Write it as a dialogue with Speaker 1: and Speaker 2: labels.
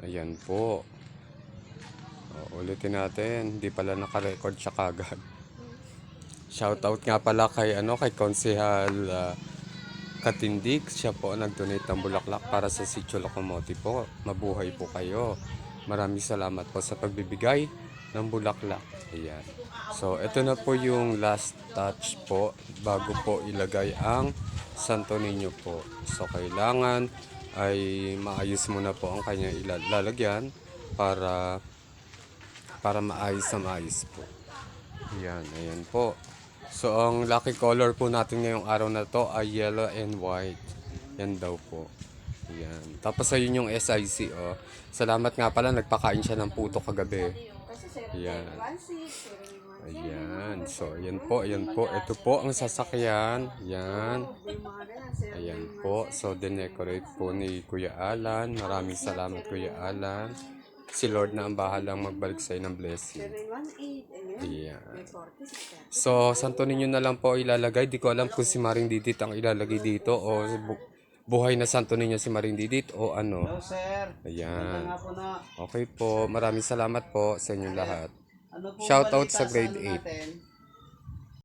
Speaker 1: Ayan po. O, ulitin natin. Hindi pala naka-record siya kagad. Shoutout nga pala kay ano kay Konsehal ah, Katindig. Siya po nag-donate ng bulaklak para sa Sitio Locomotive po. Mabuhay po kayo. Maraming salamat po sa pagbibigay ng bulaklak. Ayan. So, ito na po yung last touch po bago po ilagay ang Santo Niño po. So, kailangan ay maayos muna po ang kanya ilalagyan para para maayos na maayos po. Ayan, ayan po. So, ang lucky color po natin ngayong araw na to ay yellow and white. Yan daw po. Ayan. Tapos ayun yung SIC, oh. Salamat nga pala, nagpakain siya ng puto kagabi. Ayan. Ayan. So, ayan po, ayan po. Ito po ang sasakyan. Ayan. Ayan po. So, dinecorate po ni Kuya Alan. Maraming salamat, Kuya Alan. Si Lord na ang bahalang magbalik sa'yo ng blessing. Ayan. So, santo ninyo na lang po ilalagay. Di ko alam kung si Maring Didit ang ilalagay dito o buhay na santo ninyo si Maring Didit o ano.
Speaker 2: Hello, sir.
Speaker 1: Ayan.
Speaker 2: Po na.
Speaker 1: Okay po. Maraming salamat po sa inyong lahat.
Speaker 2: Ano po
Speaker 1: Shoutout
Speaker 2: balita
Speaker 1: sa grade
Speaker 2: ano
Speaker 1: eight.
Speaker 2: natin?